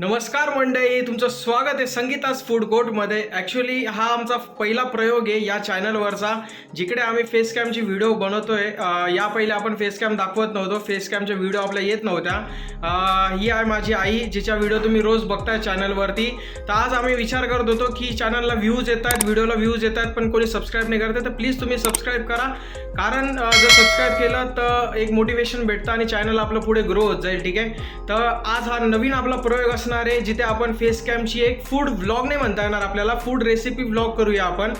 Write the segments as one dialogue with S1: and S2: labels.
S1: नमस्कार मंडळी तुमचं स्वागत आहे संगीतास फूड कोर्टमध्ये ॲक्च्युली हा आमचा पहिला प्रयोग आहे या चॅनलवरचा जिकडे आम्ही फेस कॅमची व्हिडिओ बनवतो आहे या पहिले आपण फेस कॅम दाखवत नव्हतो फेस कॅमच्या व्हिडिओ आपल्या येत नव्हत्या. ही आहे माझी आई जिच्या व्हिडिओ तुम्ही रोज बघताय चॅनलवरती तर आज आम्ही विचार करत होतो की चॅनलला व्ह्यूज येत आहेत व्हिडिओला व्ह्यूज येत आहेत पण कोणी सबस्क्राईब नाही करते तर प्लीज तुम्ही सबस्क्राईब करा. कारण जर सबस्क्राईब केलं तर एक मोटिवेशन भेटतं आणि चॅनल आपलं पुढे ग्रो होत जाईल ठीक आहे? तर आज हा नवीन आपला प्रयोग असणार आहे जिथे आपण फेस कॅमची एक फूड व्लॉग नाही म्हणता येणार आपल्याला फूड रेसिपी व्लॉग करूया आपण.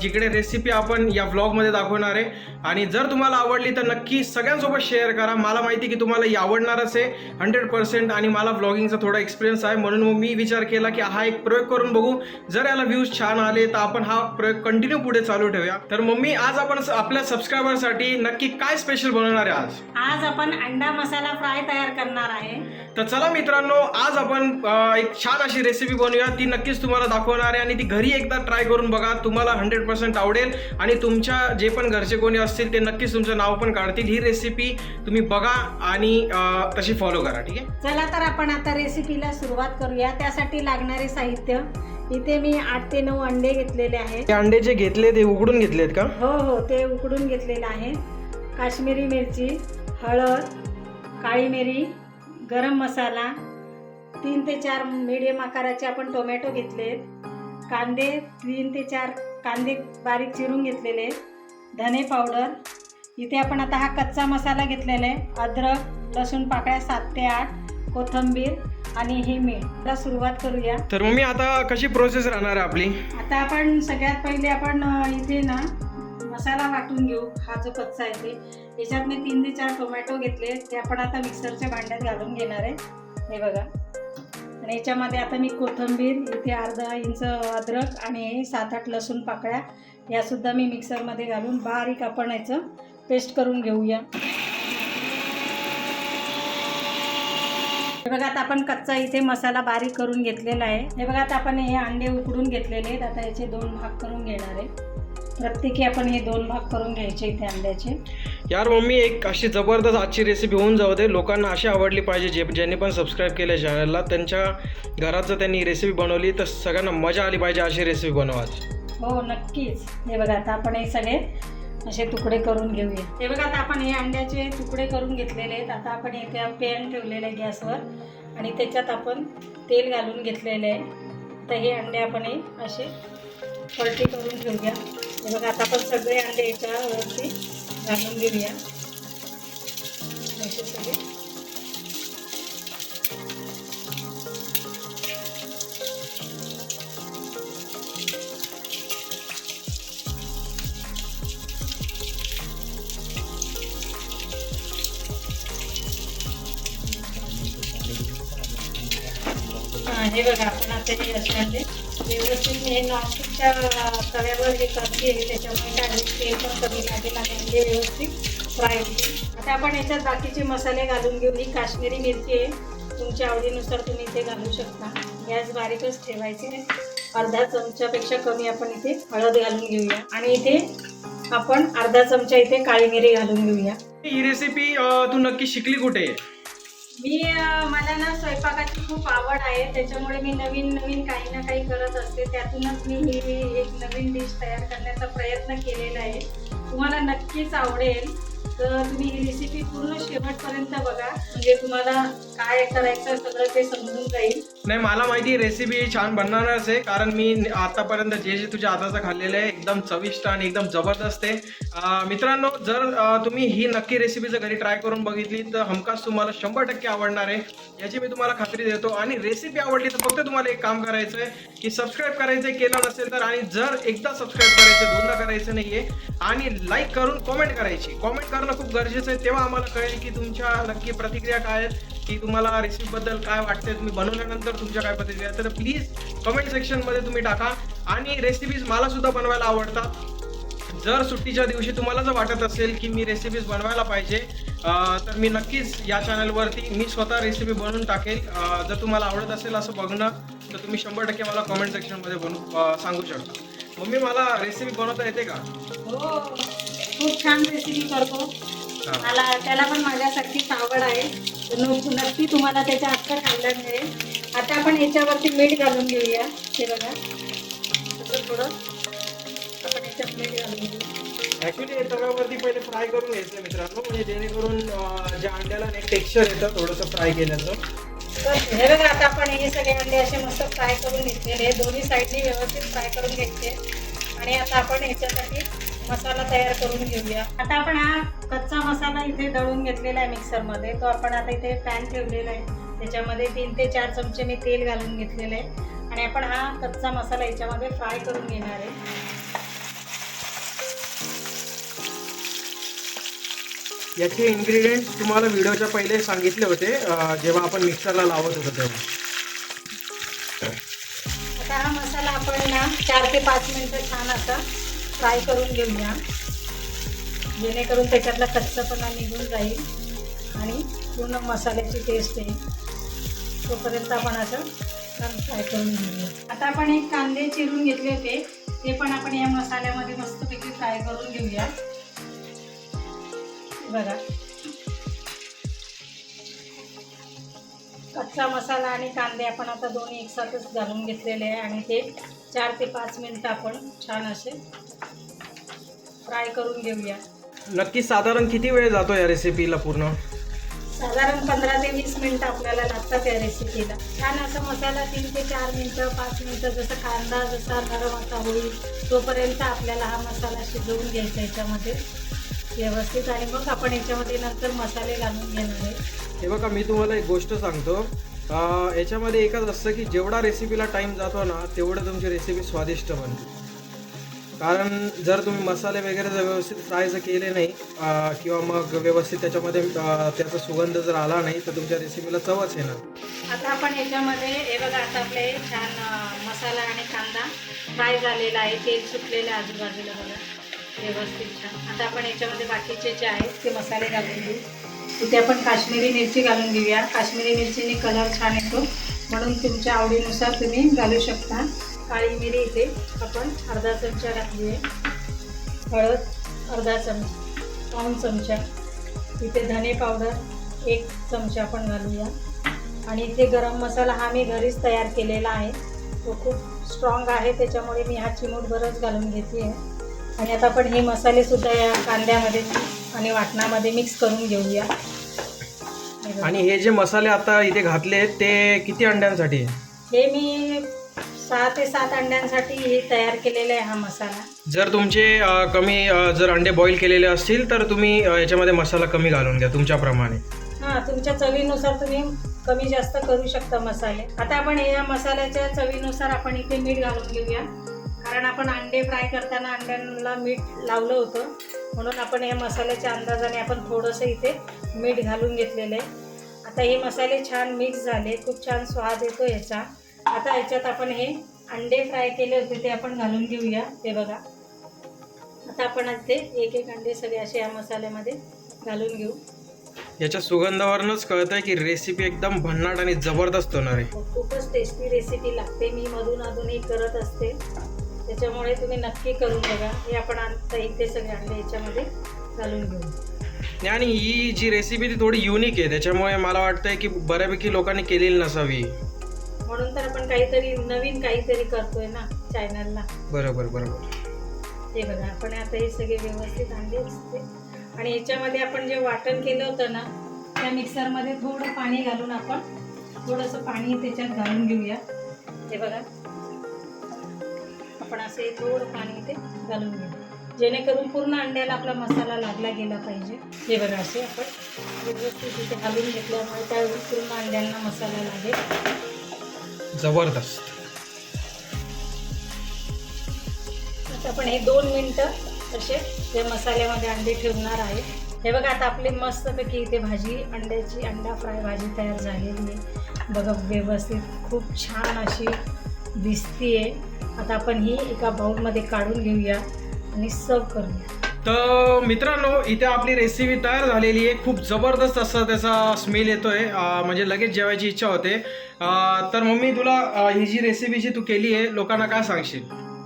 S1: जिकडे रेसिपी आपण या व्लॉगमध्ये दाखवणार आहे. आणि जर तुम्हाला आवडली तर नक्की सगळ्यांसोबत शेअर करा. मला माहिती की तुम्हाला ही आवडणारच आहे हंड्रेड पर्सेंट आणि मला व्लॉगिंगचा थोडा एक्सपिरियन्स आहे. म्हणून मग मी विचार केला की हा एक प्रयोग करून बघू. जर याला व्ह्यूज छान आले तर आपण हा प्रयोग कंटिन्यू पुढे चालू ठेवूया. तर मम्मी आज आपण आपल्या सबस्क्रायबरसाठी नक्की काय स्पेशल बनवणार आहे आज?
S2: आज आपण अंडा मसाला फ्राय तयार करणार आहे.
S1: तर चला मित्रांनो आज आपण एक छान अशी रेसिपी बनवूया. ती नक्कीच तुम्हाला दाखवणार आहे आणि ती घरी एकदा ट्राय करून बघा. तुम्हाला हंड्रेड पर्सेंट आवडेल. आणि तुमच्या जे पण घरचे कोणी असतील ते नक्कीच तुमचं नाव पण काढतील. ही रेसिपी तुम्ही बघा आणि तशी फॉलो करा ठीक आहे?
S2: चला तर आपण आता रेसिपीला सुरुवात करूया. त्यासाठी लागणारे साहित्य. इथे मी आठ ते नऊ अंडे घेतलेले आहेत.
S1: ते अंडे जे घेतले ते उघडून घेतलेत का?
S2: हो हो ते उकडून घेतलेलं आहे काश्मीरी मिरची हळद काळी मिरी गरम मसाला तीन ते चार मीडियम आकाराचे आपण टोमॅटो घेतलेत कांदे तीन ते चार कांदे बारीक चिरून घेतलेले धने पावडर इथे आपण आता हा कच्चा मसाला घेतलेला आहे. अद्रक लसूण पाकळ्या सात ते आठ कोथंबीर आणि हे मीठ. सुरुवात करूया.
S1: तर मम्मी आता कशी प्रोसेस राहणार आहे आपली?
S2: आता आपण सगळ्यात पहिले आपण इथे ना मसाला वाटून घेऊ. हा जो कच्चा आहे ते. याच्यात मी तीन ते चार टोमॅटो घेतले ते आपण आता मिक्सरच्या भांड्यात घालून घेणार आहे. हे बघा. आणि याच्यामध्ये आता मी कोथिंबीर इथे अर्धा इंच अद्रक आणि सात आठ लसूण पाकळ्या यासुद्धा मी मिक्सरमध्ये घालून बारीक आपण याचं पेस्ट करून घेऊया. हे बघा आता आपण कच्चा इथे मसाला बारीक करून घेतलेला आहे. हे बघा आता आपण हे अंडे उकडून घेतलेले आहेत. आता याचे दोन भाग करून घेणार आहे. प्रत्येकी आपण हे दोन भाग करून घ्यायचे इथे अंड्याचे.
S1: यार मम्मी एक अशी जबरदस्त आजची रेसिपी होऊन जाऊ दे. लोकांना अशी आवडली पाहिजे जे ज्यांनी पण सबस्क्राईब केलं चॅनलला त्यांच्या घरात जर त्यांनी रेसिपी बनवली तर सगळ्यांना मजा आली पाहिजे अशी रेसिपी बनवा आज.
S2: हो नक्कीच. हे बघा आता आपण हे सगळे असे तुकडे करून घेऊया. हे बघा आता आपण हे अंड्याचे तुकडे करून घेतलेले आहेत. आता आपण इथे पॅन ठेवलेलं आहे गॅसवर. आणि त्याच्यात आपण तेल घालून घेतलेलं आहे. तर हे अंडे आपण हे असे पलटी करून ठेवूया हे बघा आता आपण सगळे अंडे याच्यावरती घालून घेऊया असे सगळे हा, हे बघा आपण आता हे असे व्यवस्थित हे नॉनस्टिकच्या तव्यावर जे करते आहे त्याच्यामुळे काय तेल पण कमी लागेल आणि व्यवस्थित फ्राय आता आपण याच्यात बाकीचे मसाले घालून घेऊ. ही काश्मीरी मिरची आहे. तुमच्या आवडीनुसार तुम्ही इथे घालू शकता. गॅस बारीकच ठेवायचे अर्धा चमच्यापेक्षा कमी आपण इथे हळद घालून घेऊया. आणि इथे आपण अर्धा चमचा इथे काळी मिरी घालून घेऊया.
S1: ही रेसिपी तू नक्की शिकली कुठे?
S2: मी मला ना स्वयंपाकाची खूप आवड आहे. त्याच्यामुळे मी नवीन नवीन काही ना काही करत असते. त्यातूनच मी ही एक नवीन डिश तयार करण्याचा प्रयत्न केलेला आहे. तुम्हाला नक्कीच आवडेल. तर तुम्ही ही रेसिपी पूर्ण शेवटपर्यंत बघा. म्हणजे तुम्हाला काय करायचं सगळं ते समजून जाईल.
S1: नाही मला माहिती रेसिपी छान बनणारच आहे. कारण मी आतापर्यंत जे जे तुझ्या हाताचं खाल्लेलं आहे एकदम चविष्ट आणि एकदम जबरदस्त आहे. मित्रांनो जर तुम्ही ही नक्की रेसिपी जर घरी ट्राय करून बघितली तर हमखास तुम्हाला शंभर टक्के आवडणार आहे. याची मी तुम्हाला खात्री देतो. आणि रेसिपी आवडली तर फक्त तुम्हाला एक काम करायचं आहे की सबस्क्राईब करायचं आहे, केलं नसेल तर आणि जर एकदा सबस्क्राईब करायचं दोनदा करायचं नाही आहे आणि लाईक करून कॉमेंट करायची. कॉमेंट करणं खूप गरजेचं आहे. तेव्हा आम्हाला कळेल की तुमच्या नक्की प्रतिक्रिया काय आहेत की तुम्हाला रेसिपीबद्दल काय वाटते तुम्ही बनवल्यानंतर तुमच्या काय प्रतिक्रिया तर प्लीज कमेंट सेक्शनमध्ये तुम्ही टाका. आणि रेसिपीज मला सुद्धा बनवायला आवडतात. जर सुट्टीच्या दिवशी तुम्हाला जर वाटत असेल की मी रेसिपीज बनवायला पाहिजे तर मी नक्कीच या चॅनलवरती मी स्वतः रेसिपी बनवून टाकेल. जर तुम्हाला आवडत असेल असं बघणं तर तुम्ही शंभर टक्के मला कमेंट सेक्शनमध्ये बनवू सांगू शकता. मम्मी मला रेसिपी बनवता येते का?
S2: हो. खूप छान रेसिपी करतो. मला त्याला पण माझ्यासारखीच आवड आहे. नक्की तुम्हाला त्याच्या हक्क खायला मिळेल. आता आपण याच्यावरती मीठ घालून घेऊया. हे बघा. थोडं आपण याच्यात मीठ घालून घेऊ.
S1: ऍक्च्युली हे तव्यावरती पहिले फ्राय करून घ्यायचं मित्रांनो. म्हणजे जेणेकरून अं, ज्या अंड्याला एक टेक्स्चर येतं थोडंसं फ्राय केल्याचं.
S2: तर हे बघा आता आपण हे सगळे अंडे असे मस्त फ्राय करून घेतलेले. दोन्ही साईडनी व्यवस्थित फ्राय करून घेतले. आणि आता आपण ह्याच्यासाठी मसाला तयार करून घेऊया. आता आपण हा कच्चा मसाला इथे दळून घेतलेला आहे मिक्सरमध्ये. तो आपण आता इथे पॅन ठेवलेला आहे. त्याच्यामध्ये तीन ते चार चमचे मी तेल घालून घेतलेलं आहे. आणि आपण हा कच्चा मसाला याच्यामध्ये फ्राय करून घेणार आहे.
S1: याचे इन्ग्रेडियंट्स तुम्हाला व्हिडिओच्या पहिले सांगितले होते जेव्हा आपण मिक्सरला लावत होतो तेव्हा.
S2: आता हा मसाला आपण ना चार ते पाच मिनटं छान असा फ्राय करून घेऊया. जेणेकरून त्याच्यातला कच्चापणा निघून जाईल आणि पूर्ण मसाल्याची टेस्ट येईल. तोपर्यंत आपण असं छान फ्राय करून घेऊया. आता आपण एक कांदे चिरून घेतले होते. ते पण आपण या मसाल्यामध्ये मस्तपैकी फ्राय करून घेऊया. बघा. कच्चा मसाला आणि कांदे आपण आता दोन्ही एकसाथच घालून घेतलेले आहे आणि ते चार ते पाच मिनटं आपण छान असे फ्राय करून घेऊया.
S1: नक्की साधारण किती वेळ जातो या रेसिपीला पूर्ण?
S2: साधारण पंधरा ते वीस मिनटं आपल्याला लागतात या रेसिपीला छान असा मसाला तीन ते चार मिनटं पाच मिनटं जसं कांदा जसा नरम असा होईल तोपर्यंत आपल्याला हा मसाला शिजवून घ्यायचा याच्यामध्ये. व्यवस्थित. आणि मग आपण याच्यामध्ये नंतर मसाले घालून घेणार आहे.
S1: हे बघा मी तुम्हाला एक गोष्ट सांगतो. याच्यामध्ये एकच असतं की जेवढा रेसिपीला टाईम जातो ना तेवढं तुमची रेसिपी स्वादिष्ट बनते. कारण जर तुम्ही मसाले वगैरे जर व्यवस्थित फ्राय जर केले नाही किंवा मग व्यवस्थित त्याच्यामध्ये त्याचा सुगंध जर आला नाही तर तुमच्या रेसिपीला चवच येणार.
S2: आता आपण याच्यामध्ये हे बघा आता आपले छान मसाला आणि कांदा फ्राय झालेला आहे तेल सुटलेलं आजूबाजूला बघा. व्यवस्थित छान. आता आपण याच्यामध्ये बाकीचे जे आहेत ते मसाले घालून घेऊ. इथे आपण काश्मीरी मिरची घालून घेऊया. काश्मीरी मिरचीने कलर छान येतो. म्हणून तुमच्या आवडीनुसार तुम्ही घालू शकता. काळी मिरी इथे आपण अर्धा चमचा घातली आहे. हळद अर्धा चमचा पाऊण चमचा. इथे धने पावडर एक चमचा आपण घालूया. आणि इथे गरम मसाला हा मी घरीच तयार केलेला आहे. तो खूप स्ट्रॉंग आहे त्याच्यामुळे मी हा चिमूटभरच घालून घेते. आहे आणि आता आपण हे मसालेसुद्धा या कांद्यामध्ये आणि वाटणामध्ये मिक्स करून घेऊया.
S1: आणि हे जे मसाले आता इथे घातले आहेत ते किती अंड्यांसाठी?
S2: हे मी सहा ते सात अंड्यांसाठी हे तयार केलेला आहे हा मसाला.
S1: जर तुमचे अं, कमी अं, जर अंडे बॉईल केलेले असतील तर तुम्ही अं, याच्यामध्ये मसाला कमी घालून घ्या तुमच्याप्रमाणे.
S2: हां तुमच्या चवीनुसार तुम्ही कमी जास्त करू शकता मसाले. आता आपण या मसाल्याच्या चवीनुसार आपण इथे मीठ घालून घेऊया. कारण आपण अंडे फ्राय करताना अंड्यांना मीठ लावलं होतं. म्हणून आपण या मसाल्याच्या अंदाजाने आपण थोडंसं इथे मीठ घालून घेतलेलं आहे. आता हे मसाले छान मिक्स झाले. खूप छान स्वाद येतो याचा. आता याच्यात आपण हे अंडे फ्राय केले होते ते आपण घालून घेऊया ते बघा. आता आपण ते एक एक अंडे सगळे असे या मसाल्यामध्ये घालून घेऊ.
S1: याच्या सुगंधावरूनच कळतंय की रेसिपी एकदम भन्नाट आणि जबरदस्त होणार आहे.
S2: खूपच टेस्टी रेसिपी लागते. मी मधून अधूनही करत असते. त्याच्यामुळे तुम्ही नक्की करून बघा. हे आपण आता इथे सगळे अंडे याच्यामध्ये घालून घेऊ.
S1: आणि ही जी रेसिपी ती थोडी युनिक आहे. त्याच्यामुळे मला वाटतंय की बऱ्यापैकी लोकांनी केलेली नसावी.
S2: म्हणून तर आपण काहीतरी नवीन काहीतरी करतोय ना चॅनलला
S1: बरोबर बरोबर.
S2: हे बघा आपण आता हे सगळे व्यवस्थित अंडे असते आणि याच्यामध्ये आपण जे वाटण केलं होतं ना त्या मिक्सरमध्ये थोडं पाणी घालून आपण थोडंसं पाणी त्याच्यात घालून घेऊया. हे बघा. आपण असे थोडं पाणी इथे घालून घेऊ. जेणेकरून पूर्ण अंड्याला आपला मसाला लागला गेला पाहिजे. हे बघा असे आपण व्यवस्थित इथे घालून घेतल्यामुळे त्यावेळी पूर्ण अंड्यांना मसाला लागेल.
S1: जबरदस्त.
S2: आता आपण हे दोन मिनटं असे या मसाल्यामध्ये अंडे ठेवणार आहे. हे बघा आता आपली मस्तपैकी इथे भाजी अंड्याची अंडा फ्राय भाजी तयार झालेली आहे. बघा व्यवस्थित खूप छान अशी दिसतीये. आता आपण ही एका बाउलमध्ये काढून घेऊया आणि सर्व करूया.
S1: तर मित्रांनो इथे आपली रेसिपी तयार झालेली आहे. खूप जबरदस्त असं त्याचा स्मेल येतोय. म्हणजे लगेच जेवायची इच्छा होते. अं, तर मम्मी तुला ही जी रेसिपी जी तू केली आहे लोकांना काय सांगशील?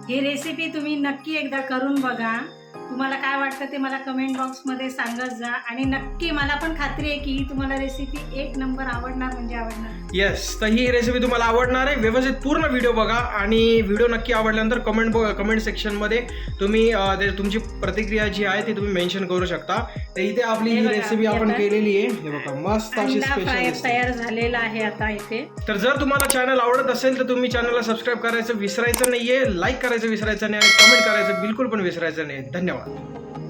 S2: ही रेसिपी तुम्ही नक्की एकदा करून बघा. तुम्हाला काय वाटतं ते मला कमेंट बॉक्समध्ये सांगत जा. आणि नक्की मला पण खात्री आहे की ही तुम्हाला रेसिपी एक नंबर आवडणार म्हणजे आवडणार.
S1: येस तर ही रेसिपी तुम्हाला आवडणार आहे. व्यवस्थित पूर्ण व्हिडिओ बघा आणि व्हिडिओ नक्की आवडल्यानंतर कमेंट कमेंट सेक्शनमध्ये तुम्ही तुमची प्रतिक्रिया जी आहे ती तुम्ही मेन्शन करू शकता. तर इथे आपली
S2: हे बघा,
S1: रेसिपी आपण केलेली आहे. हे बघा मस्त अशी स्पेशल
S2: तयार झालेला आहे आता इथे.
S1: तर जर तुम्हाला चॅनल आवडत असेल तर तुम्ही चॅनलला सबस्क्राईब करायचं विसरायचं नाहीये लाईक करायचं विसरायचं नाही आणि कमेंट करायचं बिलकुल पण विसरायचं नाही. धन्यवाद. 见了。